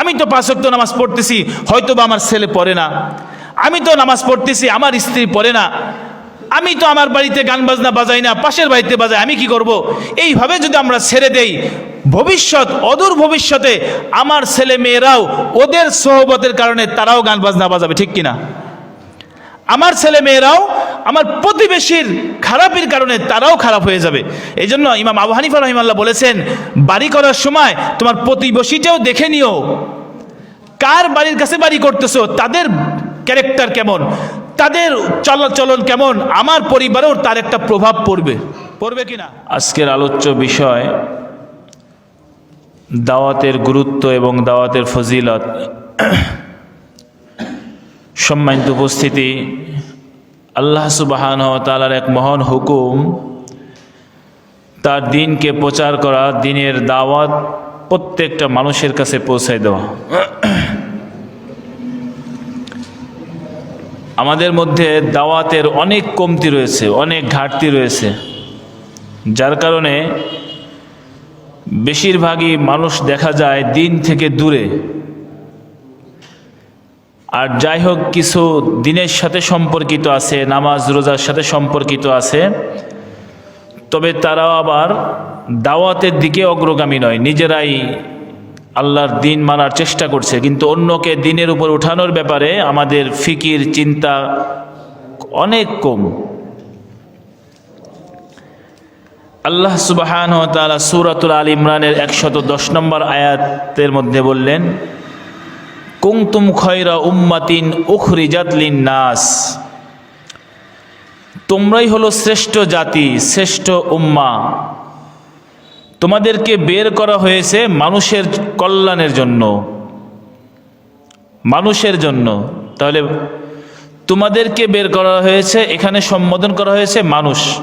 আমি তো পাঁচক্ত নামাজ পড়তেছি হয়তো বা আমার ছেলে পড়ে না। আমি তো নামাজ পড়তেছি, আমার স্ত্রী পড়ে না। আমি তো আমার বাড়িতে গান বাজনা বাজাই না, পাশের বাড়িতে বাজাই, আমি কি করব? এইভাবে যদি আমরা ছেড়ে দেই, ভবিষ্যৎ, অদূর ভবিষ্যতে আমার ছেলে মেয়েরাও ওদের সহবতের কারণে তারাও গান বাজনা বাজাবে, ঠিক কিনা? আমার ছেলে মেয়েরাও আমার প্রতিবেশীর খারাপের কারণে তারাও খারাপ হয়ে যাবে। এই জন্য ইমাম আবু হানিফা রহিমাল্লাহ বলেছেন, বাড়ি করার সময় তোমার প্রতিবেশীটাও দেখে নিও। কার বাড়ির কাছে বাড়ি করতেছো, তাদের ক্যারেক্টার কেমন? তাদের চলাচলন কেমন? আমার পরিবারেও তার একটা প্রভাব পড়বে। পড়বে কিনা? আজকের আলোচ্য বিষয়, দাওয়াতের গুরুত্ব এবং দাওয়াতের ফজিলত। সম্মানিত উপস্থিতি, আল্লাহ সুবাহান তালার এক মহান হুকুম, তার দিনকে প্রচার করা, দিনের দাওয়াত প্রত্যেকটা মানুষের কাছে পৌঁছায় দেওয়া। আমাদের মধ্যে দাওয়াতের অনেক কমতি রয়েছে, অনেক ঘাটতি রয়েছে। যার কারণে বেশিরভাগই মানুষ দেখা যায় দিন থেকে দূরে আর যাই হোক, কিছু দিনের সাথে সম্পর্কিত আছে, নামাজ, রোজার সাথে সম্পর্কিত আছে, তবে তারাও আবার দাওয়াতের দিকে অগ্রগামী নয়। নিজেরাই আল্লাহর দিন মানার চেষ্টা করছে। কিন্তু অন্যকে দিনের উপর উঠানোর ব্যাপারে আমাদের ফিকির, চিন্তা অনেক কম। আল্লাহ সুবাহান তালা সুরাতুল আল ইমরানের একশত দশ নম্বর আয়াতের মধ্যে বললেন কুংতুম খয়রা উম্মাতিন উখরি জাতলিন নাস তোমরাই হলো শ্রেষ্ঠ জাতি, শ্রেষ্ঠ উম্মা। তোমাদেরকে বের করা হয়েছে মানুষের কল্যাণের জন্য। মানুষের জন্য। তাহলে তোমাদেরকে বের করা হয়েছে, এখানে সম্বোধন করা হয়েছে মানুষ।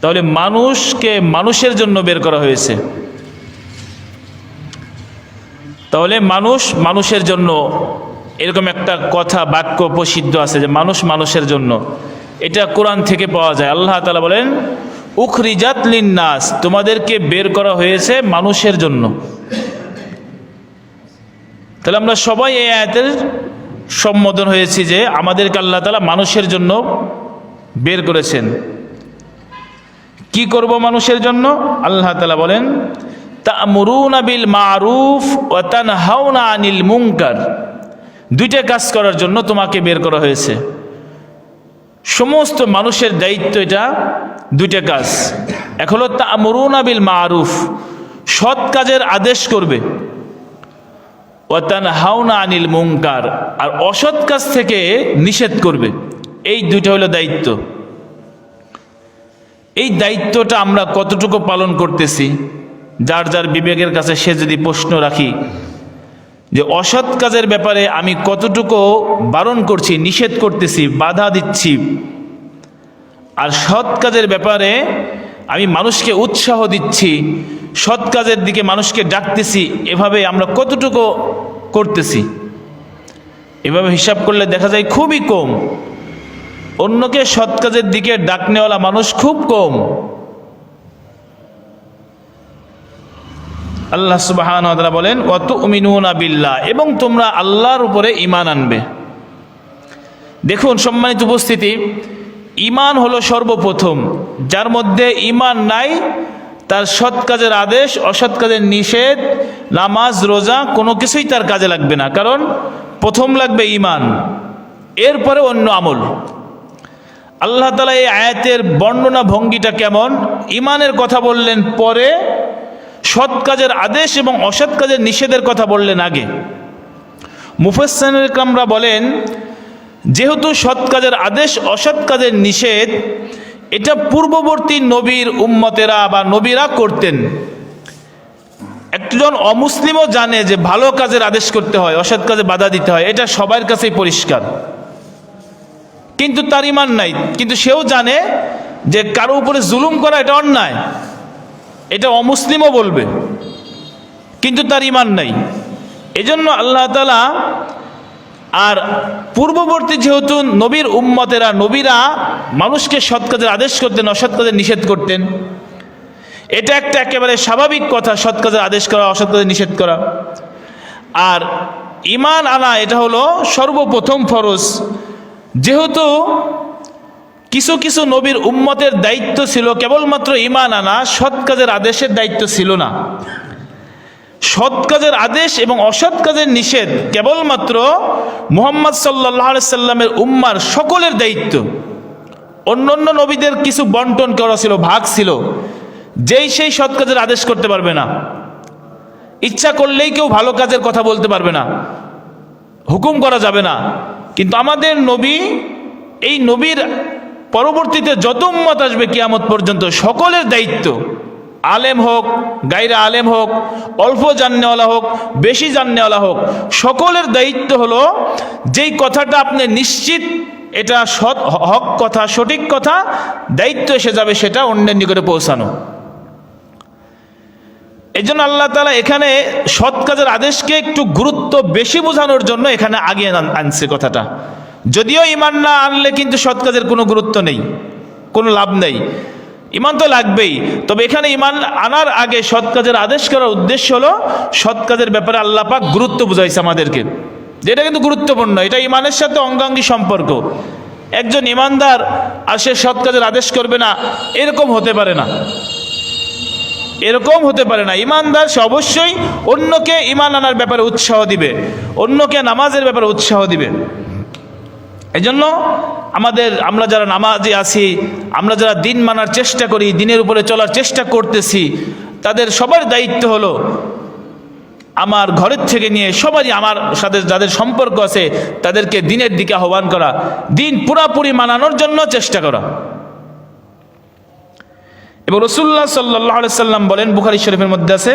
তাহলে মানুষকে মানুষের জন্য বের করা হয়েছে। তাহলে মানুষ মানুষের জন্য এরকম একটা কথা, বাক্য প্রসিদ্ধ আছে যে মানুষ মানুষের জন্য। এটা কোরআন থেকে পাওয়া যায়। আল্লাহ তালা বলেন, উখরিজাত নাস তোমাদেরকে বের করা হয়েছে মানুষের জন্য। তাহলে আমরা সবাই এই আয়াতের সম্বোধন হয়েছি যে আমাদেরকে আল্লাহ তালা মানুষের জন্য বের করেছেন। কি করব মানুষের জন্য? আল্লাহ তালা বলেন তামরুনা বিল মারুফ ও তানহাউনা আনিল মুঙ্কার দুইটা কাজ করার জন্য তোমাকে বের করা হয়েছে। সমস্ত মানুষের দায়িত্ব এটা, দুইটা কাজ। এক হলো তা তামরুনা বিল মারুফ, সৎ কাজের আদেশ করবে। ও তানহাউনা আনিল মুঙ্কার আর অসৎ কাজ থেকে নিষেধ করবে। এই দুইটা হলো দায়িত্ব। এই দায়িত্বটা আমরা কতটুকু পালন করতেছি? যার যার বিবেকের কাছে সে যদি প্রশ্ন রাখি যে অসৎ কাজের ব্যাপারে আমি কতটুকু বারণ করছি, নিষেধ করতেছি, বাধা দিচ্ছি, আর সৎ কাজের ব্যাপারে আমি মানুষকে উৎসাহ দিচ্ছি, সৎ কাজের দিকে মানুষকে ডাকতেছি, এভাবে আমরা কতটুকু করতেছি? এভাবে হিসাব করলে দেখা যায় খুবই কম। অন্যকে সৎ কাজের দিকে ডাকনেওয়ালা মানুষ খুব কম। আল্লাহ সুবাহান বলেন অত উমিনুনা বিল্লাহ এবং তোমরা আল্লাহর উপরে ইমান আনবে। দেখুন, সম্মানিত উপস্থিতি ইমান হলো সর্বপ্রথম। যার মধ্যে ইমান নাই, তার সৎ কাজের আদেশ, অসৎ কাজের নিষেধ, নামাজ, রোজা, কোনো কিছুই তার কাজে লাগবে না। কারণ, প্রথম লাগবে ইমান এরপরে অন্য আমল। আল্লাহ তালা এই আয়াতের বর্ণনা ভঙ্গিটা কেমন? ইমানের কথা বললেন পরে সৎ কাজের আদেশ এবং অসৎ কাজের নিষেধের কথা বললেন আগে। মুফাসসানুল ইকরামরা বলেন, যেহেতু সৎ কাজের আদেশ, অসৎ কাজের নিষেধ, এটা পূর্ববর্তী নবীর উম্মতেরা বা নবীরা করতেন। একজন অমুসলিমও জানে যে ভালো কাজের আদেশ করতে হয়, অসৎ কাজে বাধা দিতে হয়, এটা সবার কাছেই পরিষ্কার। কিন্তু তার ইমান নাই। কিন্তু সেও জানে যে কারও উপরে জুলুম করা এটা অন্যায়। এটা অমুসলিমও বলবে, কিন্তু তার ইমান নাই। এজন্য আল্লাহ তালা আর পূর্ববর্তী যেহেতু নবীর উম্মতেরা, নবীরা মানুষকে সৎ কাজের আদেশ করতেন, অসৎ কাজের নিষেধ করতেন, এটা একটা একেবারে স্বাভাবিক কথা, সৎ কাজের আদেশ করা, অসৎ কাজের নিষেধ করা। আর ইমান আনা, এটা হলো সর্বপ্রথম ফরজ। যেহেতু কিছু কিছু নবীর উম্মতের দায়িত্ব ছিল, কেবলমাত্র ইমান আনা, সৎ কাজের আদেশের দায়িত্ব ছিল না। সৎ কাজের আদেশ এবং অসৎ কাজের নিষেধ কেবলমাত্র মুহাম্মদ সাল্লাহ সাল্লামের উম্মার সকলের দায়িত্ব। অন্য অন্য নবীদের কিছু বন্টন করা ছিল, ভাগ ছিল, যেই সেই সৎ কাজের আদেশ করতে পারবে না। ইচ্ছা করলেই কেউ ভালো কাজের কথা বলতে পারবে না, হুকুম করা যাবে না। কিন্তু আমাদের নবী, এই নবীর পরবর্তীতে যত উম্মত আসবে কিয়ামত পর্যন্ত সকলের দায়িত্ব, আলেম হোক গাইরা আলেম হোক, অল্প জাননেওয়ালা হোক, বেশি জাননেওয়ালা হোক, সকলের দায়িত্ব হলো যেই কথাটা আপনি নিশ্চিত এটা সৎ হক কথা, সঠিক কথা, দায়িত্ব এসে যাবে সেটা অন্যের নিকটে পৌঁছানো। এই জন্য আল্লাহ তালা এখানে সৎ কাজের আদেশকে একটু গুরুত্ব বেশি বোঝানোর জন্য এখানে আগে আনছে কথাটা। যদিও ইমান না আনলে কিন্তু সৎ কাজের কোনো গুরুত্ব নেই, কোনো লাভ নেই। ইমান তো লাগবেই, তবে এখানে ইমান আনার আগে সৎ কাজের আদেশ করার উদ্দেশ্য হলো, সৎ কাজের ব্যাপারে আল্লাহ পাক গুরুত্ব বুঝাইছে আমাদেরকে। যেটা কিন্তু গুরুত্বপূর্ণ, এটা ইমানের সাথে অঙ্গাঙ্গী সম্পর্ক। একজন ইমানদার আর সে সৎ কাজের আদেশ করবে না, এরকম হতে পারে না। এরকম হতে পারে না। ইমানদার সে অবশ্যই অন্যকে ইমান আনার ব্যাপারে উৎসাহ দিবে, অন্যকে নামাজের ব্যাপারে উৎসাহ দিবে। এই জন্য আমাদের, আমরা যারা নামাজে আছি, আমরা যারা দিন মানার চেষ্টা করি, দিনের উপরে চলার চেষ্টা করতেছি, তাদের সবার দায়িত্ব হলো আমার ঘরের থেকে নিয়ে সবারই আমার সাথে যাদের সম্পর্ক আছে, তাদেরকে দিনের দিকে আহ্বান করা, দিন পুরাপুরি মানানোর জন্য চেষ্টা করা। এবং রসুল্লাহ সাল্লাহ সাল্লাম বলেন, বুখারি শরীফের মধ্যে আছে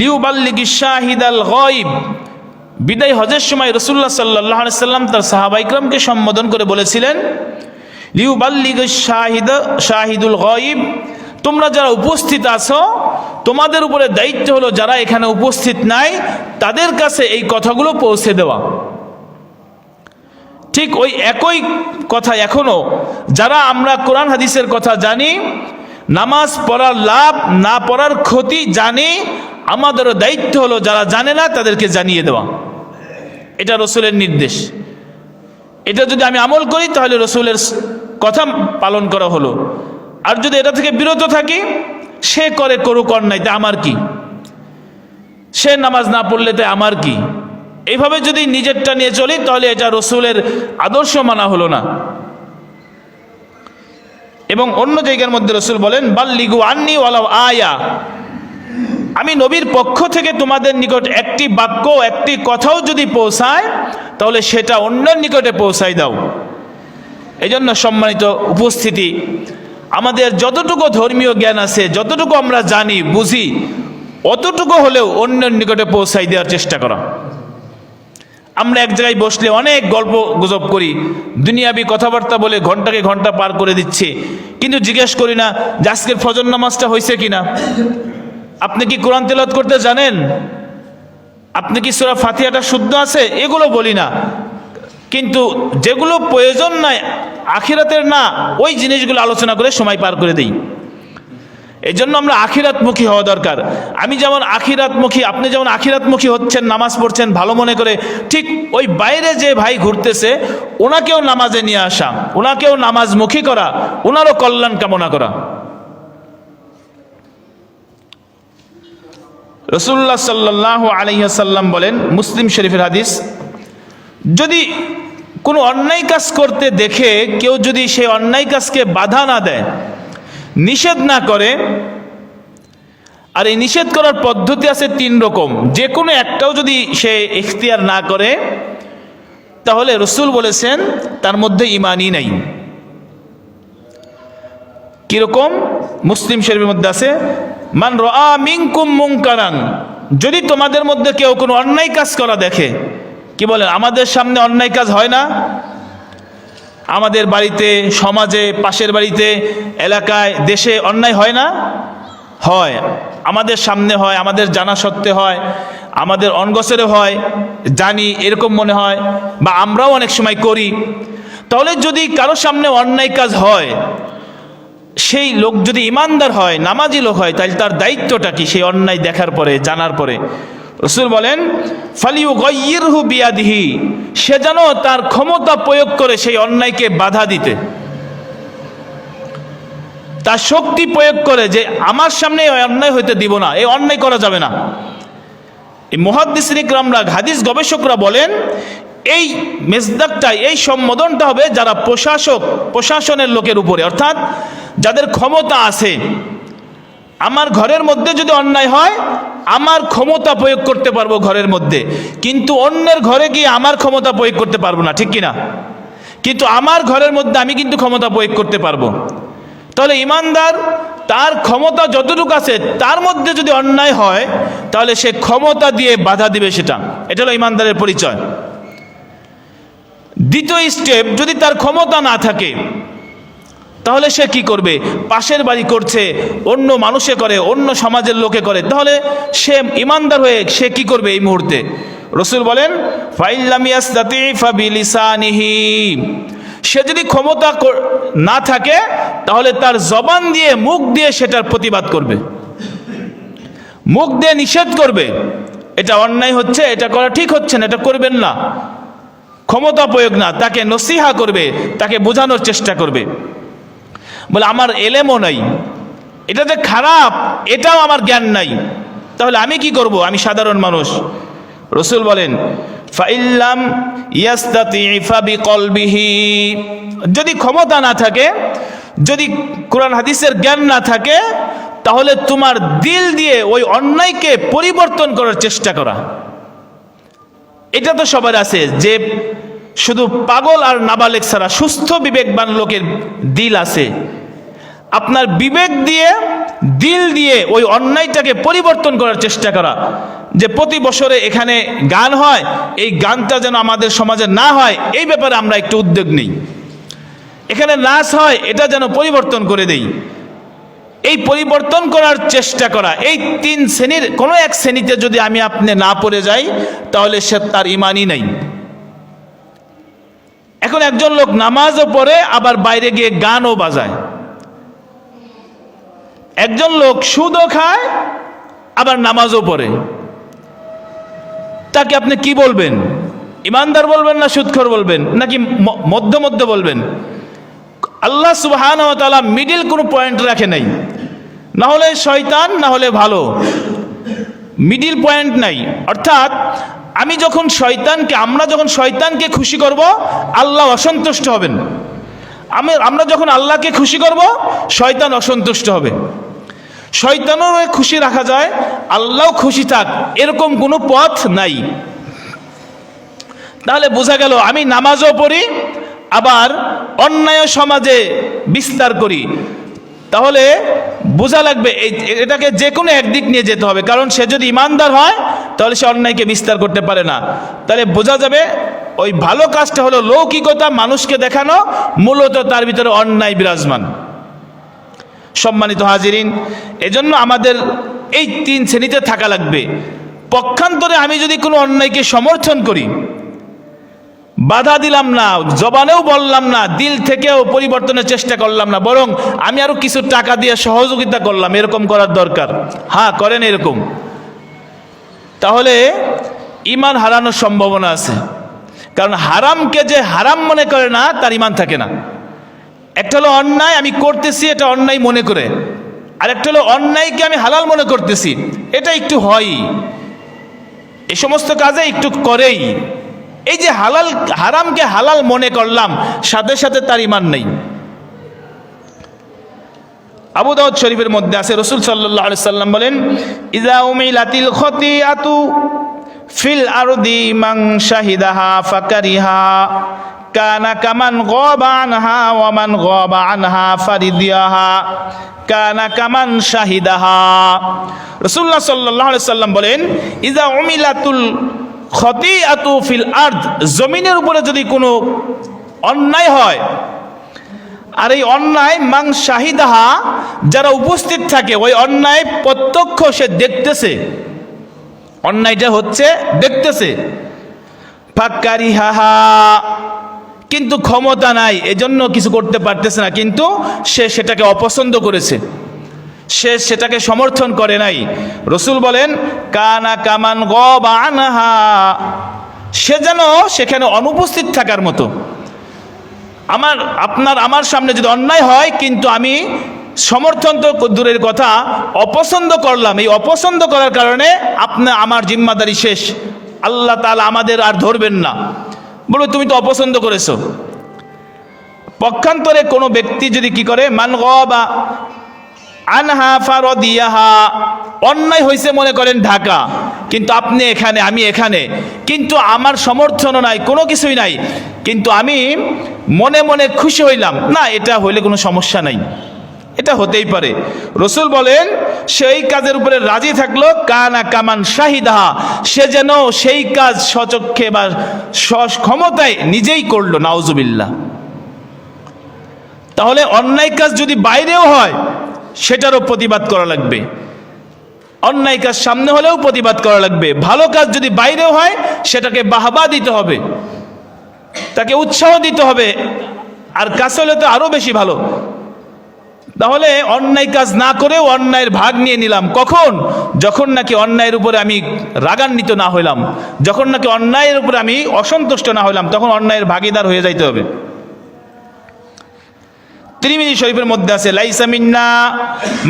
লিউবাল্লিগি শাহিদ আল গয়ব বিদায় হজের সময় রসুল্লাহ সাল্লাহ সাল্লাম তার সাহাবাইকরামকে সম্বোধন করে বলেছিলেন, লিউবাল্লিগি শাহিদ, শাহিদুল গয়ব, তোমরা যারা উপস্থিত আছো, তোমাদের উপরে দায়িত্ব হলো যারা এখানে উপস্থিত নাই, তাদের কাছে এই কথাগুলো পৌঁছে দেওয়া। ঠিক ওই একই কথা এখনও, যারা আমরা কোরআন হাদিসের কথা জানি, নামাজ পড়ার লাভ না পড়ার ক্ষতি জানি আমাদেরও দায়িত্ব হলো যারা জানে না তাদেরকে জানিয়ে দেওয়া। এটা রসুলের নির্দেশ। এটা যদি আমি আমল করি, তাহলে রসুলের কথা পালন করা হলো। আর যদি এটা থেকে বিরত থাকি, সে করে করুক অন্যায় তা আমার কি? সে নামাজ না পড়লে তাই আমার কি? এইভাবে যদি নিজেরটা নিয়ে চলি, তাহলে এটা রসুলের আদর্শ মানা হলো না। এবং অন্য জায়গার মধ্যে রসুল বলেন, বাল্লিগু আন্নি ওয়ালাও আয়া। আমি নবীর পক্ষ থেকে তোমাদের নিকট একটি বাক্য, একটি কথাও যদি পৌঁছায়, তাহলে সেটা অন্যের নিকটে পৌঁছাই দাও। এই জন্য সম্মানিত উপস্থিতি, আমাদের যতটুকু ধর্মীয় জ্ঞান আছে, যতটুকু আমরা জানি, বুঝি, অতটুকু হলেও অন্যের নিকটে পৌঁছাই দেওয়ার চেষ্টা করা। আমরা এক জায়গায় বসলে অনেক গল্প গুজব করি, দুনিয়াবি কথাবার্তা বলে ঘন্টাকে ঘণ্টা পার করে দিচ্ছে, কিন্তু জিজ্ঞেস করি না যে আজকের ফজর নামাজটা হয়েছে কিনা। আপনি কি কোরআন তেলত করতে জানেন? আপনি কি সুরা ফাতিহাটা শুদ্ধ আছে? এগুলো বলি না। কিন্তু যেগুলো প্রয়োজন নাই, আখিরাতের না, ওই জিনিসগুলো আলোচনা করে সময় পার করে দিই। এই জন্য আমরা আখিরাতমুখী হওয়া দরকার। আমি যেমন আখিরাতমুখী, আপনি যেমন আখিরাতমুখী হচ্ছেন, নামাজ পড়ছেন, ভালো মনে করে, ঠিক ওই বাইরে যে ভাই ঘুরতেছে, ওনাকেও নামাজে নিয়ে আসা, ওনাকেও নামাজমুখী করা, ওনারও কল্যাণ কামনা করা। রসুল্লাহ সাল্লাহ আলহিহাসাল্লাম বলেন, মুসলিম শরীফের হাদিস, যদি কোনো অন্যায় কাজ করতে দেখে কেউ যদি সেই অন্যায় কাজকে বাধা না দেয়, নিষেধ না করে, আর এই নিষেধ করার পদ্ধতি আছে তিন রকম। যে কোনো একটাও যদি সে ইখতিয়ার না করে, তাহলে রসুল বলেছেন, তার মধ্যে ইমানই নাই। কীরকম মুসলিম শরীফের মধ্যে আছে মান রা মিনকুম মুনকারান। যদি তোমাদের মধ্যে কেউ কোনো অন্যায় কাজ করা দেখে, কি বলেন, আমাদের সামনে অন্যায় কাজ হয় না? আমাদের বাড়িতে, সমাজে, পাশের বাড়িতে, এলাকায়, দেশে অন্যায় হয় না? হয়। আমাদের সামনে হয়, আমাদের জানা সত্ত্বে হয়, আমাদের অনগসেরে হয়, জানি এরকম মনে হয়, বা আমরাও অনেক সময় করি। তাহলে যদি কারও সামনে অন্যায় কাজ হয় সেই লোক যদি ইমানদার হয়, নামাজি লোক হয় তাহলে তার দায়িত্বটা কি? সেই অন্যায় দেখার পরে, জানার পরে। রসুল বলেন ফালিউ গইরহু বিয়াদিহি সে যেন তার ক্ষমতা প্রয়োগ করে সেই অন্যায়কে বাধা দিতে। তার শক্তি প্রয়োগ করে যে, আমার সামনে অন্যায় হইতে দিব না, এই অন্যায় করা যাবে না। এই মহাদিসরিকরামরা হাদিস গবেষকরা বলেন, এই মেজদাকটা এই সম্বোধনটা হবে যারা প্রশাসক, প্রশাসনের লোকের উপরে। অর্থাৎ যাদের ক্ষমতা আছে, আমার ঘরের মধ্যে যদি অন্যায় হয়, আমার ক্ষমতা প্রয়োগ করতে পারব ঘরের মধ্যে। কিন্তু অন্যের ঘরে গিয়ে আমার ক্ষমতা প্রয়োগ করতে পারব না, ঠিক কিনা? কিন্তু আমার ঘরের মধ্যে আমি কিন্তু ক্ষমতা প্রয়োগ করতে পারব। তাহলে ইমানদার, তার ক্ষমতা যতটুকু আছে, তার মধ্যে যদি অন্যায় হয়, তাহলে সে ক্ষমতা দিয়ে বাধা দিবে সেটা। এটা হলো ইমানদারের পরিচয়। দ্বিতীয় স্টেপ যদি তার ক্ষমতা না থাকে তাহলে সে কি করবে? পাশের বাড়ি করছে, অন্য মানুষে করে, অন্য সমাজের লোকে করে। তাহলে সে ইমানদার হয়ে সে কি করবে এই মুহূর্তে? রসুল বলেন সে যদি ক্ষমতা না থাকে, তাহলে তার জবান দিয়ে, মুখ দিয়ে সেটার প্রতিবাদ করবে। মুখ দিয়ে নিষেধ করবে। এটা অন্যায় হচ্ছে, এটা করা ঠিক হচ্ছে না, এটা করবেন না। ক্ষমতা প্রয়োগ না, তাকে নসিহা করবে, তাকে বোঝানোর চেষ্টা করবে। বলে, আমার এলেমও নাই এটা যে খারাপ, এটাও আমার জ্ঞান নাই। তাহলে আমি কি করব? আমি সাধারণ মানুষ। রসুল বলেন, ফাইল্লাম ইয়াস্তাতি কলবিহি যদি ক্ষমতা না থাকে, যদি কোরআন হাদিসের জ্ঞান না থাকে, তাহলে তোমার দিল দিয়ে ওই অন্যায়কে পরিবর্তন করার চেষ্টা করা। এটা তো সবার আছে যে শুধু পাগল আর নাবালেক ছাড়া সুস্থ বিবেকবান লোকের দিল আছে। আপনার বিবেক দিয়ে, দিল দিয়ে ওই অন্যায়টাকে পরিবর্তন করার চেষ্টা করা। যে প্রতি বছরে এখানে গান হয়, এই গানটা যেন আমাদের সমাজে না হয়, এই ব্যাপারে আমরা একটু উদ্যোগ নিই। এখানে নাচ হয়, এটা যেন পরিবর্তন করে দেই। এই পরিবর্তন করার চেষ্টা করা। এই তিন শ্রেণির কোনো এক শ্রেণীতে যদি আমি আপনি না পড়ে যাই, তাহলে সে তার ইমানই নেই। এখন একজন লোক নামাজও পড়ে, আবার বাইরে গিয়ে গানও বাজায়। একজন লোক সুদও খায়, আবার নামাজও পড়ে। তাকে আপনি কি বলবেন? ইমানদার বলবেন না সুদখোর বলবেন? নাকি মধ্য মধ্য বলবেন? আল্লাহ সুবহান তাআলা মিডিল কোনো পয়েন্ট রাখে নাই। না হলে শয়তান, না হলে ভালো। মিডিল পয়েন্ট নাই। অর্থাৎ আমি যখন শয়তানকে, আমরা যখন শয়তানকে খুশি করব, আল্লাহ অসন্তুষ্ট হবেন। আমি আমরা যখন আল্লাহকে খুশি করব, শয়তান অসন্তুষ্ট হবে। শয়তানও খুশি রাখা যায় আল্লাহ খুশি থাক, এরকম কোনো পথ নাই। তাহলে বোঝা গেল, আমি নামাজও পড়ি, আবার অন্যায় সমাজে বিস্তার করি। তাহলে বোঝা লাগবে এটাকে যে কোনো একদিক নিয়ে যেতে হবে। কারণ সে যদি ইমানদার হয়, তাহলে সে অন্যায়কে বিস্তার করতে পারে না। তাহলে বোঝা যাবে, ওই ভালো কাজটা হলো লৌকিকতা, মানুষকে দেখানো, মূলত তার ভিতরে অন্যায় বিরাজমান। সম্মানিত হাজিরিন, এজন্য আমাদের এই তিন শ্রেণীতে থাকা লাগবে। পক্ষান্তরে আমি যদি কোনো অন্যায়কে সমর্থন করি বাধা দিলাম না, জবানেও বললাম না, দিল থেকেও পরিবর্তনের চেষ্টা করলাম না, বরং আমি আরও কিছু টাকা দিয়ে সহযোগিতা করলাম, এরকম করার দরকার। হ্যাঁ করেন এরকম। তাহলে ইমান হারানোর সম্ভাবনা আছে। কারণ হারামকে যে হারাম মনে করে না, তার ইমান থাকে না। একটা হলো অন্যায়, আমি করতেছি, এটা অন্যায় মনে করে। আর একটা হলো অন্যায়কে আমি হালাল মনে করতেছি, এটা একটু হয়ই এ সমস্ত কাজে একটু করেই। এই যে হালাল, হারামকে হালাল মনে করলাম, সাথে সাথে তার ইমান নেই। আবু দাউদ শরীফের মধ্যে আছে, রসুল সাল্লাহ আলি সাল্লাম বলেন ইজা উমিলাতিল খতিয়াতু ফিল আরদি মান শাহিদাহা ফাকারিহা, কানা কামান গবা আনহা ওয়ামান গবা আনহা ফারিদিয়াহা, কানা কামান শাহিদাহা। রসুল্লাহ সাল্লাহ আলি সাল্লাম বলেন ইজা উমিলাতুল খতিয়াতু ফিল আর্দ, জমিনের উপরে যদি কোনো অন্যায় হয়, আর এই অন্যায় মাং শাহিদাহা, যারা উপস্থিত থাকে, ওই অন্যায় প্রত্যক্ষ সে দেখতেছে। অন্যায়টা হচ্ছে দেখতেছে। ফাক্কারি হাহা কিন্তু ক্ষমতা নাই, এজন্য কিছু করতে পারতেছে না, কিন্তু সে সেটাকে অপছন্দ করেছে। সে সেটাকে সমর্থন করে নাই। রসুল বলেন, কানা কামান সে যেন সেখানে অনুপস্থিত থাকার মতো। আমার, আপনার, আমার সামনে যদি অন্যায় হয়, কিন্তু আমি সমর্থন তো দূরের কথা, অপছন্দ করলাম। এই অপছন্দ করার কারণে আপনার আমার জিম্মাদারি শেষ। আল্লাহ তাআলা আমাদের আর ধরবেন না। বলে তুমি তো অপছন্দ করেছ। পক্ষান্তরে কোনো ব্যক্তি যদি কি করে, মান বা আনহা ফারদিয়াহা। অন্যায় হয়েছে মনে করেন ঢাকা। কিন্তু আপনি এখানে, আমি এখানে। কিন্তু আমার সমর্থনও নাই, কোনো কিছুই নাই। কিন্তু আমি মনে মনে খুশি হইলাম, না, এটা হইলে কোনো সমস্যা নাই। এটা হতেই পারে। রসুল বলেন, সেই কাজের উপরে রাজি থাকল, কানা কামান শাহিদাহা। সে যেন সেই কাজ সচক্ষে বা ক্ষমতায় নিজেই করল, নাউজুবিল্লাহ। তাহলে অন্যায় কাজ যদি বাইরেও হয় সেটারও প্রতিবাদ করা লাগবে। অন্যায় কাজ সামনে হলেও প্রতিবাদ করা লাগবে। ভালো কাজ যদি বাইরেও হয়, সেটাকে বাহবা দিতে হবে। তাকে উৎসাহ দিতে হবে। আর কাজ হলে তো আরও বেশি ভালো। তাহলে অন্যায় কাজ না করেও অন্যায়ের ভাগ নিয়ে নিলাম। কখন? যখন নাকি অন্যায়ের উপরে আমি রাগান্বিত না হইলাম। যখন নাকি অন্যায়ের উপরে আমি অসন্তুষ্ট না হইলাম, তখন অন্যায়ের ভাগিদার হয়ে যাইতে হবে। তিরমিজি শরীফের মধ্যে আছে, লাইসা মিন্না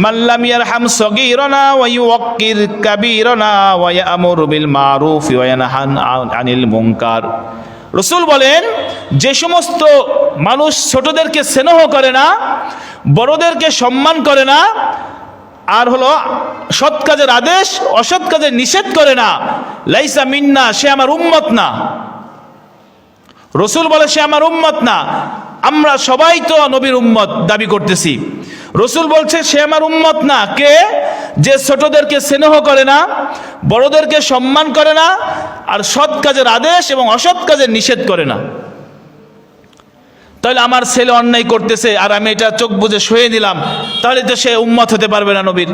মাল্লাম ইয়ারহাম সগীরনা ওয়া ইউওয়াক্কির কাবীরনা ওয়া ইয়ামুরু বিল মারুফ ওয়া ইয়ানহান আনিল মুনকার। রসুল বলেন, যে সমস্ত মানুষ ছোটদেরকে স্নেহ করে না, বড়দেরকে সম্মান করে না, আর হলো সৎ কাজের আদেশ, অসৎ কাজের নিষেধ করে না, লাইসা মিন্না, সে আমার উম্মত না। রসুল বলে, সে আমার উম্মত না। আমরা সবাই তো নবীর উম্মত দাবি করতেছি। রসুল বলছে, সে আমার উম্মত না, কে? যে ছোটদেরকে স্নেহ করে না, বড়দেরকে সম্মান করে না, আর সৎ কাজের আদেশ এবং অসৎ কাজের নিষেধ করে না। তাহলে আমার ছেলে অন্যায় করতেছে, আর আমি এটা চোখ বুঝে শুয়ে নিলাম, তাহলে তো সে উম্মত হতে পারবে না নবীর।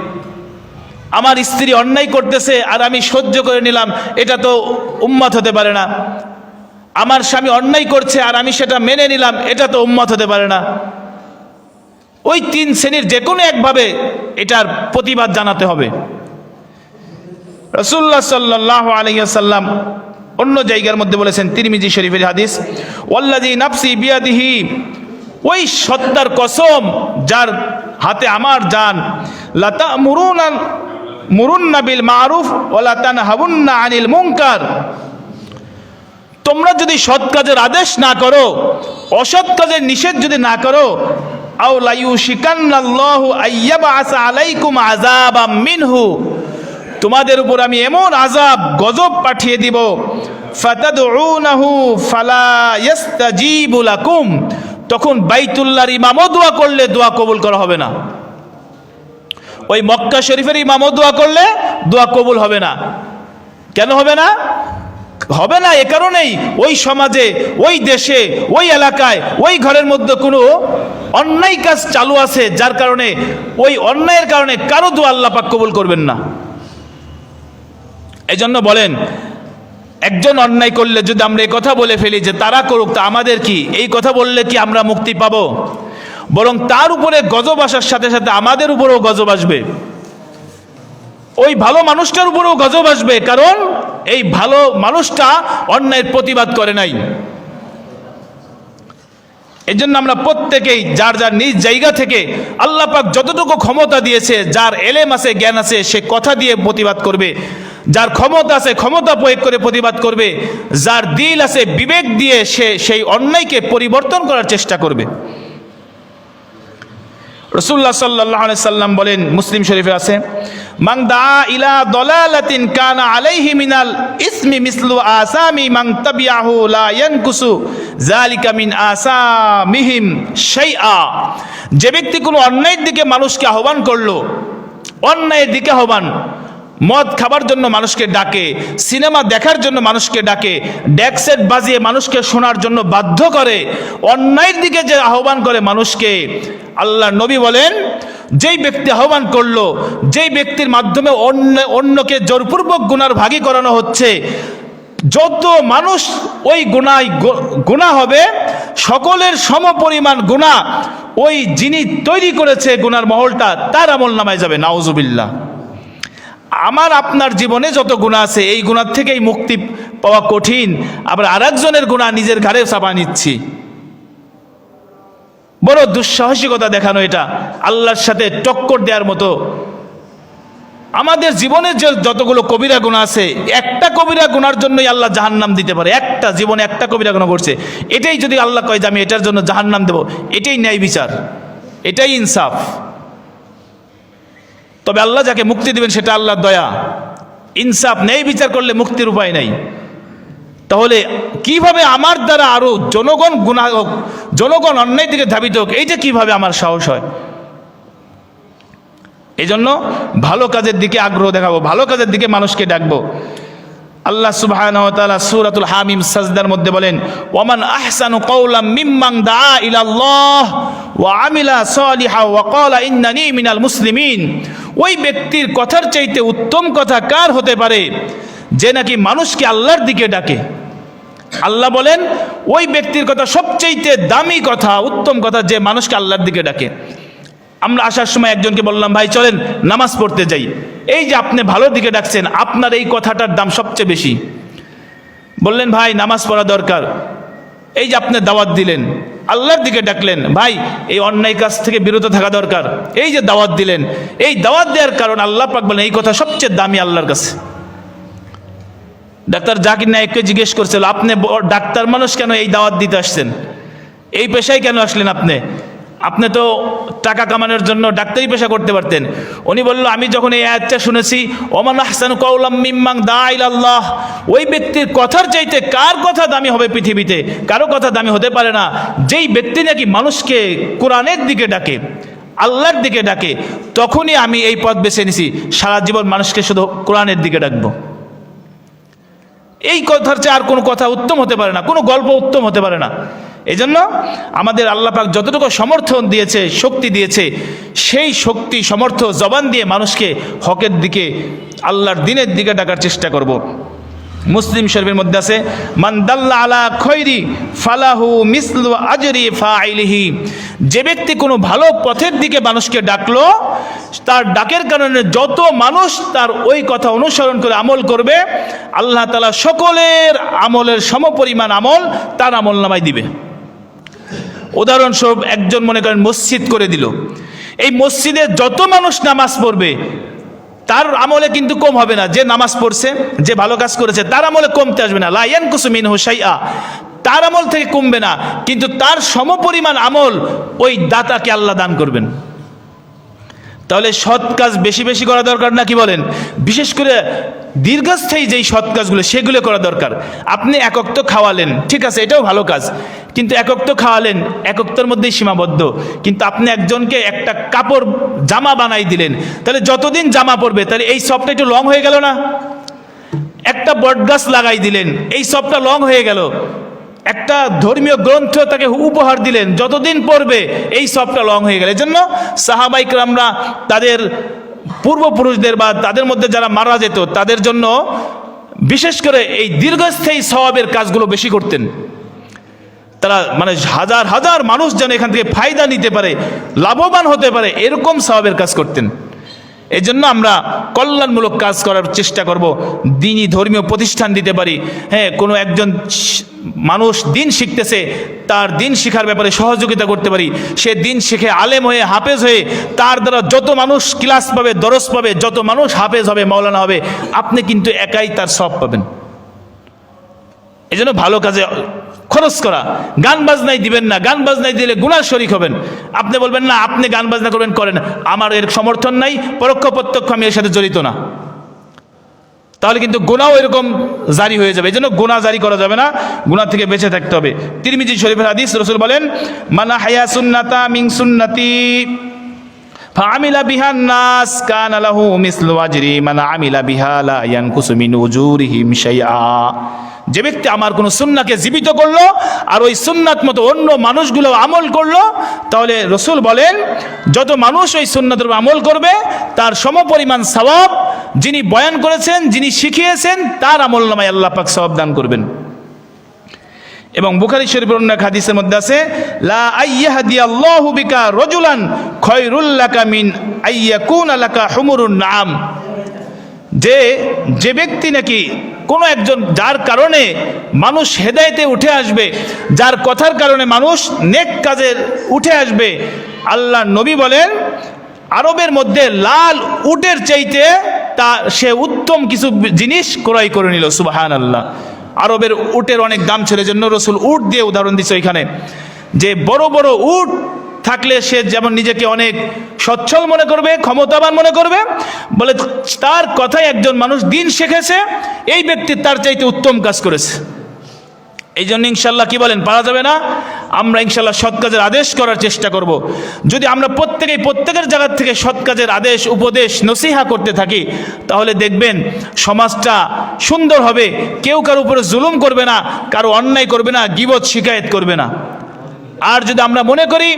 আমার স্ত্রী অন্যায় করতেছে, আর আমি সহ্য করে নিলাম, এটা তো উম্মত হতে পারে না। আমার স্বামী অন্যায় করছে আর আমি সেটা মেনে নিলাম, এটা তো উম্মত হতে পারে না। ওই তিন শ্রেণির যে কোনো একভাবে এটার প্রতিবাদ জানাতে হবে। রসুল্লাহ সাল্লাহ আলহিয়াসাল্লাম অন্য জায়গার মধ্যে বলেছেন, তিরমিজি শরীফের হাদিস ওয়াল্লাজি নাফসি বিয়াদিহি ওই সত্তার কসম যার হাতে আমার জান লতা মুরুন মুরুন্না বিল মারুফ ওলা তান হাবুন্না আনিল মুঙ্কার তোমরা যদি সৎ কাজের আদেশ না করো, অসৎ কাজের নিষেধ যদি না করো মিনহু। তোমাদের উপর আমি এমন আজাব গজব পাঠিয়ে দিব। তখন বাইতুল্লাহর ইমামও দোয়া করলে দোয়া কবুল করা হবে না। ওই মক্কা শরীফের ইমামও দোয়া করলে দোয়া কবুল হবে না। কেন হবে না? হবে না এ কারণেই ওই সমাজে, ওই দেশে, ওই এলাকায়, ওই ঘরের মধ্যে কোনো অন্যায় কাজ চালু আছে যার কারণে, ওই অন্যায়ের কারণে কারও দু আল্লাহ পাক কবুল করবেন না। এই জন্য বলেন, একজন অন্যায় করলে যদি আমরা এই কথা বলে ফেলি যে তারা করুক, তা আমাদের কি? এই কথা বললে কি আমরা মুক্তি পাব? বরং তার উপরে গজব আসার সাথে সাথে আমাদের উপরেও গজব আসবে। ওই ভালো মানুষটার উপরেও গজব আসবে, কারণ এই ভালো মানুষটা অন্যায়ের প্রতিবাদ করে নাই। এই জন্য আমরা প্রত্যেকেই যার যার নিজ জায়গা থেকে আল্লাহ পাক যতটুকু ক্ষমতা দিয়েছে, যার এলেম আছে, জ্ঞান আছে, সে কথা দিয়ে প্রতিবাদ করবে। যার ক্ষমতা আছে, ক্ষমতা প্রয়োগ করে প্রতিবাদ করবে। যার দিল আছে, বিবেক দিয়ে সে সেই অন্যায়কে পরিবর্তন করার চেষ্টা করবে। রসুল্লাহ সাল্লাহ সাল্লাম বলেন, মুসলিম শরীফে আছে মাং দা ইলা দলালাতিন কানা আলাইহি মিনাল ইসমি মিসলু আসামি মাং তাবিয়াহু লা ইয়ানকুসু যালিকা মিন আসামিহিম শাইআ। যে ব্যক্তি কোনো অন্যায়ের দিকে মানুষকে আহ্বান করল, অন্যায়ের দিকে আহ্বান মদ খাবার জন্য মানুষকে ডাকে, সিনেমা দেখার জন্য মানুষকে ডাকে ড্যাকসেট বাজিয়ে মানুষকে শোনার জন্য বাধ্য করে, অন্যায়ের দিকে যে আহ্বান করে মানুষকে আল্লাহ নবী বলেন, যেই ব্যক্তি আহ্বান করল, যেই ব্যক্তির মাধ্যমে অন্য, অন্যকে জোরপূর্বক গুনার ভাগী করানো হচ্ছে, যত মানুষ ওই গুণায় গুণা হবে, সকলের সম পরিমাণ গুণা ওই যিনি তৈরি করেছে গুনার মহলটা, তার আমল নামায় যাবে, নাউজুবিল্লাহ। আমার আপনার জীবনে যত গুণা আছে, এই গুণার থেকেই মুক্তি পাওয়া কঠিন। আবার আরেকজনের গুণা নিজের ঘাড়ে চাপা নিচ্ছি। বড় দুঃসাহসিকতা দেখানো এটা, আল্লাহর সাথে টক্কর দেওয়ার মতো। আমাদের জীবনের যে যতগুলো কবিরা গুণা আছে, একটা কবিরা গুনার জন্যই আল্লাহ জাহান্নাম দিতে পারে। একটা, জীবনে একটা কবিরা গুণা করছে এটাই যদি আল্লাহ কয় যে আমি এটার জন্য জাহান্নাম দেব, এটাই ন্যায় বিচার, এটাই ইনসাফ। তবে আল্লাহ যাকে মুক্তি দিবেন সেটা আল্লাহর দয়া। ইনসাফ নেই, বিচার করলে মুক্তির উপায় নাই। তাহলে কীভাবে আমার দ্বারা আরও জনগণ গুণা হোক, জনগণ অন্যায় দিকে ধাবিত হোক, এই যে কীভাবে আমার সাহস হয়? এই জন্য ভালো কাজের দিকে আগ্রহ দেখাবো, ভালো কাজের দিকে মানুষকে ডাকবো। আল্লাহ সুবহানাহু ওয়া তাআলা সূরাতুল হামিম সাজদার মধ্যে বলেন, ওয়ামান আহসানু কাওলাম মিম্মান দাআ ইলাল্লাহ ওয়া আমিলা সালিহা ওয়া ক্বালা ইন্নানি মিনাল মুসলিমিন। ওই ব্যক্তির কথার চাইতে উত্তম কথা কার হতে পারে? যে নাকি মানুষকে আল্লাহর দিকে ডাকে। আল্লাহ বলেন, ওই ব্যক্তির কথা সবচাইতে দামি কথা, উত্তম কথা যে মানুষকে আল্লাহর দিকে ডাকে। আমরা আসার সময় একজনকে বললাম, ভাই, চলেন, নামাজ পড়তে যাই। এই যে আপনি ভালো দিকে ডাকছেন, আপনার এই কথাটার দাম সবচেয়ে বেশি। বললেন, ভাই, নামাজ পড়া দরকার। এই যে আপনি দাওয়াত দিলেন, আল্লাহর দিকে ডাকলেন, ভাই, এই অন্যায় কাজ থেকে বিরত থাকা দরকার। এই যে দাওয়াত দিলেন, এই দাওয়াত দেওয়ার কারণ আল্লাহ পাক বলেন, এই কথা সবচেয়ে দামি আল্লাহর কাছে। ডাক্তার জাকির নায়ককে জিজ্ঞেস করছিল আপনি ডাক্তার মানুষ কেন এই দাওয়াত দিতে আসছেন? এই পেশায় কেন আসলেন আপনি? আপনি তো টাকা কামানোর জন্য ডাক্তারি পেশা করতে পারতেন। উনি বলল, আমি যখন এই আয়াতটা শুনেছি, ওমান আহসান কৌলাম মিম্মাং দাইল আল্লাহ ওই ব্যক্তির কথার চাইতে কার কথা দামি হবে পৃথিবীতে? কারও কথা দামি হতে পারে না। যেই ব্যক্তি নাকি মানুষকে কোরআনের দিকে ডাকে, আল্লাহর দিকে ডাকে, তখনই আমি এই পথ বেছে নিছি। সারা জীবন মানুষকে শুধু কোরআনের দিকে ডাকবো। এই কথার চেয়ে আর কোনো কথা উত্তম হতে পারে না, কোনো গল্প উত্তম হতে পারে না। এই জন্য আমাদের আল্লাহ পাক যতটুকু সমর্থন দিয়েছে, শক্তি দিয়েছে, সেই শক্তি, সমর্থ জবান দিয়ে মানুষকে হকের দিকে, আল্লাহর দিনের দিকে ডাকার চেষ্টা করব। মুসলিম শরীফের মধ্যে আছে, মান দাল্লা আলা খৈরি ফালাহু মিসলু আজরি ফাইলিহি যে ব্যক্তি কোনো ভালো পথের দিকে মানুষকে ডাকলো, তার ডাকের কারণে যত মানুষ তার ওই কথা অনুসরণ করে আমল করবে, আল্লাহ তালা সকলের আমলের সমপরিমাণ আমল তার আমল নামায় দিবে উদাহরণস্বরূপ একজন মনে করেন মসজিদ করে দিল। এই মসজিদে যত মানুষ নামাজ পড়বে, তার আমলে কিন্তু কম হবে না। যে নামাজ পড়ছে, যে ভালো কাজ করেছে, তার আমলে কমতে আসবে না। লাইয়ান কুসুমিন হুসাইয়া তার আমল থেকে কমবে না। কিন্তু তার সমপরিমাণ আমল ওই দাতাকে আল্লাহ দান করবেন। তাহলে সৎ কাজ বেশি বেশি করা দরকার না কি বলেন? বিশেষ করে দীর্ঘস্থায়ী যেই সৎ কাজগুলো, সেগুলো করা দরকার। আপনি একক তো খাওয়ালেন, ঠিক আছে, এটাও ভালো কাজ। কিন্তু একক তো খাওয়ালেন এককটার মধ্যেই সীমাবদ্ধ। কিন্তু আপনি একজনকে একটা কাপড়, জামা বানাই দিলেন, তাহলে যতদিন জামা পরবে, তাহলে এই সবটা একটু লং হয়ে গেল না? একটা বটগাছ লাগাই দিলেন, এই সবটা লং হয়ে গেল। একটা ধর্মীয় গ্রন্থ তাকে উপহার দিলেন। যতদিন পড়বে, এই সবটা লং হয়ে গেল। এজন্য সাহাবাইকরামরা তাদের পূর্বপুরুষদের বা তাদের মধ্যে যারা মারা যেত, তাদের জন্য বিশেষ করে এই দীর্ঘস্থায়ী স্বভাবের কাজগুলো বেশি করতেন। তারা মানে হাজার হাজার মানুষ যেন এখান থেকে ফায়দা নিতে পারে, লাভবান হতে পারে, এরকম স্বভাবের কাজ করতেন। এই জন্য আমরা কল্যাণমূলক কাজ করার চেষ্টা করব, দিনই ধর্মীয় প্রতিষ্ঠান দিতে পারি। হ্যাঁ কোনো একজন মানুষ দিন শিখতেছে, তার দিন শিখার ব্যাপারে সহযোগিতা করতে পারি। সে দিন শিখে আলেম হয়ে, হাফেজ হয়ে, তার দ্বারা যত মানুষ ক্লাস পাবে, দরস পাবে, যত মানুষ হাফেজ হবে মৌলানা হবে, আপনি কিন্তু একাই তার সব পাবেন। এই জন্য ভালো কাজে খরচ করা। গান বাজনাই দিবেন না। গান বাজনাই দিলে গুনার শরিক হবেন। আপনি বলবেন, না, আপনি গান বাজনা করবেন, করেন। আমার এর সমর্থন নাই, পরোক্ষ প্রত্যক্ষ আমি এর সাথে জড়িত না। তাহলে কিন্তু গুণাও এরকম জারি হয়ে যাবে। এই জন্য গুণা জারি করা যাবে না। গুণা থেকে বেঁচে থাকতে হবে। তিরমিজি শরীফের হাদিস রসুল বলেন মানা হায়া সুন্নাতা মিং সুন্নাতি। ফামিলা বিহা নাস কান লাহু মিসলু আজরি মান আমিলা বিহা লা ইয়ানকুসু মিন উজুরিহিম শাইআ। যে ব্যক্তি আমার কোন সুন্নাকে জীবিত করল আর ওই সুন্নাত মতো অন্য মানুষগুলো আমল করল, তাহলে রসুল বলেন, যত মানুষ ওই সুন্নাতের আমল করবে, তার সমপরিমাণ সওয়াব যিনি বয়ান করেছেন, যিনি শিখিয়েছেন, তার আমল নামায় আল্লাহ পাক সওয়াব দান করবেন। এবং বুখারি অন্য এক হাদিসের মধ্যে আছে, লা আইয়াহদি আল্লাহু বিকা রজুলান খয়রুল লাকা মিন আইয়াকুন লাকা হুমুরুন নাম যে যে ব্যক্তি নাকি কোনো একজন যার কারণে মানুষ হেদায়েতে উঠে আসবে, যার কথার কারণে মানুষ নেক কাজের উঠে আসবে, আল্লাহ নবী বলেন, আরবের মধ্যে লাল উটের চাইতে তা সে উত্তম কিছু জিনিস ক্রয় করে নিল সুবাহান আল্লাহ আরবের উটের অনেক দাম ছিল জন্য রসুল উট দিয়ে উদাহরণ দিচ্ছে ওইখানে। যে বড় বড় উট থাকলে সে যেমন নিজেকে অনেক সচ্ছল মনে করবে, ক্ষমতাবান মনে করবে, বলে তার কথায় একজন মানুষ দিন শিখেছে, এই ব্যক্তি তার চাইতে উত্তম কাজ করেছে। এই জন্য ইনশাল্লাহ কি বলেন, পারা যাবে না? আমরা ইনশাল্লাহ সৎ কাজের আদেশ করার চেষ্টা করব। যদি আমরা প্রত্যেকেই প্রত্যেকের জায়গার থেকে সৎ কাজের আদেশ, উপদেশ, নসিহা করতে থাকি, তাহলে দেখবেন সমাজটা সুন্দর হবে। কেউ কারও উপরে জুলুম করবে না, কারও অন্যায় করবে না, গিবত, শিকায়ত করবে না। আর যদি আমরা মনে করি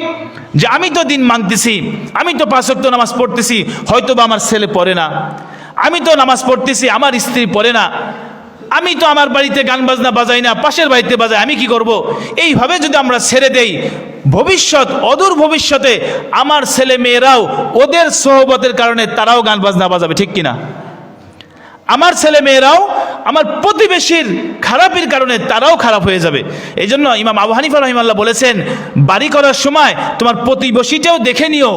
যে আমি তো দিন মানতেছি আমি তো পাঁচক্ত নামাজ পড়তেছি হয়তো বা আমার ছেলে পড়ে না। আমি তো নামাজ পড়তেছি, আমার স্ত্রী পড়ে না। আমি তো আমার বাড়িতে গান বাজনা বাজাই না, পাশের বাড়িতে বাজাই, আমি কি করব? এইভাবে যদি আমরা ছেড়ে দেই, ভবিষ্যৎ, অদূর ভবিষ্যতে আমার ছেলে মেয়েরাও ওদের সহবতের কারণে তারাও গান বাজনা বাজাবে, ঠিক কিনা? আমার ছেলে মেয়েরাও আমার প্রতিবেশীর খারাপের কারণে তারাও খারাপ হয়ে যাবে। এই জন্য ইমাম আবু হানিফা রহিমাল্লাহ বলেছেন, বাড়ি করার সময় তোমার প্রতিবেশীটাও দেখে নিও।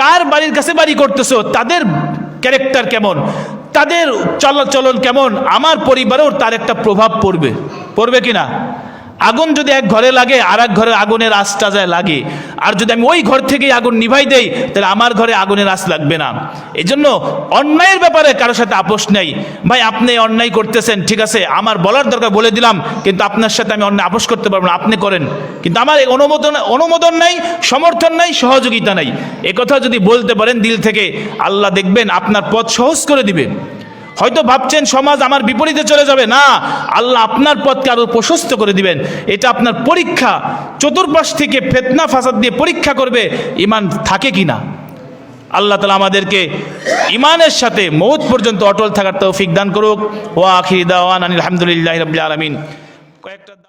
কার বাড়ির কাছে বাড়ি করতেছো, তাদের ক্যারেক্টার কেমন? তাদের চলাচলন কেমন? আমার পরিবারেও তার একটা প্রভাব পড়বে। পড়বে কি না আগুন যদি এক ঘরে লাগে আর এক ঘরে আগুনের আঁচটা যায় লাগে। আর যদি আমি ওই ঘর থেকেই আগুন নিভাই দেই, তাহলে আমার ঘরে আগুনের আঁচ লাগবে না। এই জন্য অন্যায়ের ব্যাপারে কারোর সাথে আপোষ নেই। ভাই, আপনি অন্যায় করতেছেন, ঠিক আছে, আমার বলার দরকার বলে দিলাম, কিন্তু আপনার সাথে আমি অন্যায় আপোষ করতে পারব না, আপনি করেন। কিন্তু আমার এই অনুমোদন অনুমোদন নাই, সমর্থন নাই, সহযোগিতা নাই। কথা যদি বলতে পারেন দিল থেকে, আল্লাহ দেখবেন আপনার পথ সহজ করে দিবে। হয়তো ভাবছেন সমাজ আমার বিপরীতে চলে যাবে। না, আল্লাহ আপনার পথকে আরও প্রশস্ত করে দিবেন। এটা আপনার পরীক্ষা। চতুর্পাশ থেকে ফেতনা, ফাসাদ দিয়ে পরীক্ষা করবে ইমান থাকে কি না আল্লাহ তালা আমাদেরকে ইমানের সাথে মৌত পর্যন্ত অটল থাকার তৌফিক দান করুক। ওয়া আখির দাওয়ান আলহামদুলিল্লাহ রবিল আলমিন। কয়েকটা